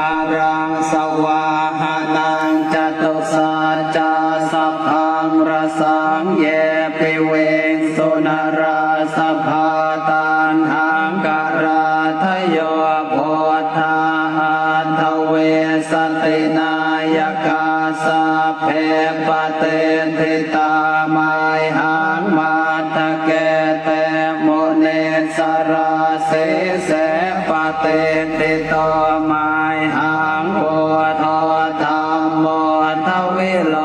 อารังสวาหานังจตุสัจจะสัพพังรสังเยปิเวงสุนราสภาตันหังการาทโยโพธาอันทเวสตินายกาสะเพปเตนทิตามายหังมาตะเกเตโมเนสราเส เสปะเตนทิตมายหังโอทอธรรมโมทวิโล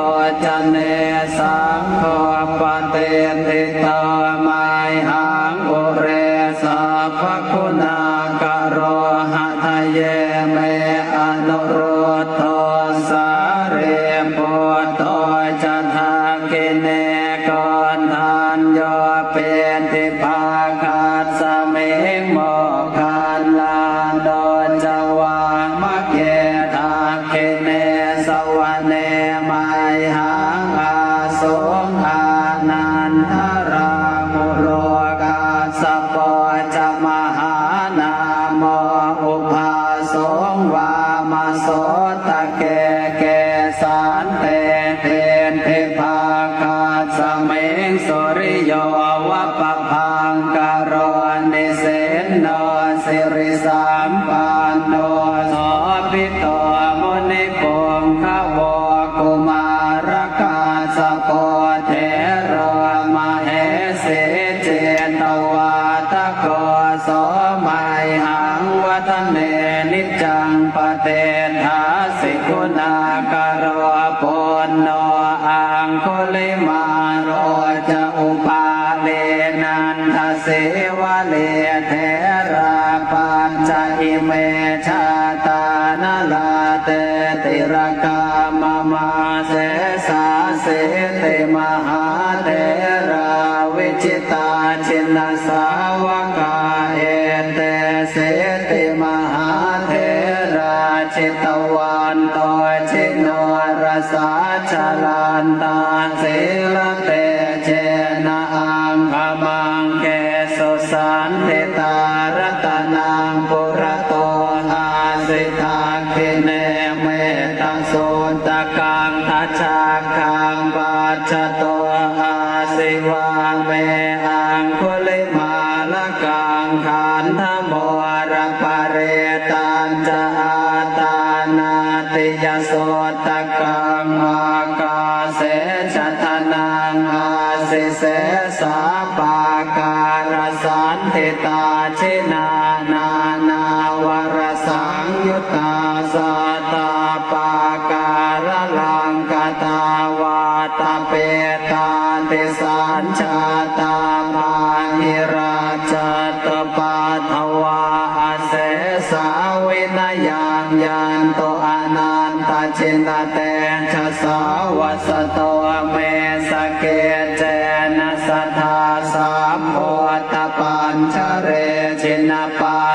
จเนสังโฆปเตนทิตมายหังโอเรสัพคุณากะโรหะทะเยเมอนุโรโทสาเรปุตโตจันทากิเนกอนทานโยานเตเทนเทภาคาสเมงสุริโยวะปะพังกโรนิเสนโนสิริสามปันโนโสภิโตมุนิปงขวกุมารกาสโกเทโรมาเหสิเจตวาตโกสมัยหังวัฒเนนิจังปเตทาสิกุณากรปุณโนอังคุ ลิมาโรจะอุปาเลนันทเสวะเลเทราปัญจอิเมชาตานลาเตติรกามมาเสสาเสติมหาเทราวิจิตาชินสาวกาเอเตเสติมหาเทราชิตวันโตชิโน รสาชลันตาศิลเตเจนะอังคมังเกสุสันติตารตนังปุระโตอาสิทาคิเนเมตังสุนตะกังทัชาคังปัจจโตอาสิวังเมอังคุลิมาลกังขันธโมรปะเรตันจะอาตานาติยโส เสชัทนังอาสิเสสาปาการสันติตาชินานา นาวรสังยุตตา ยานโตอนันตชินเตชะสาวัสโตเมสเกจ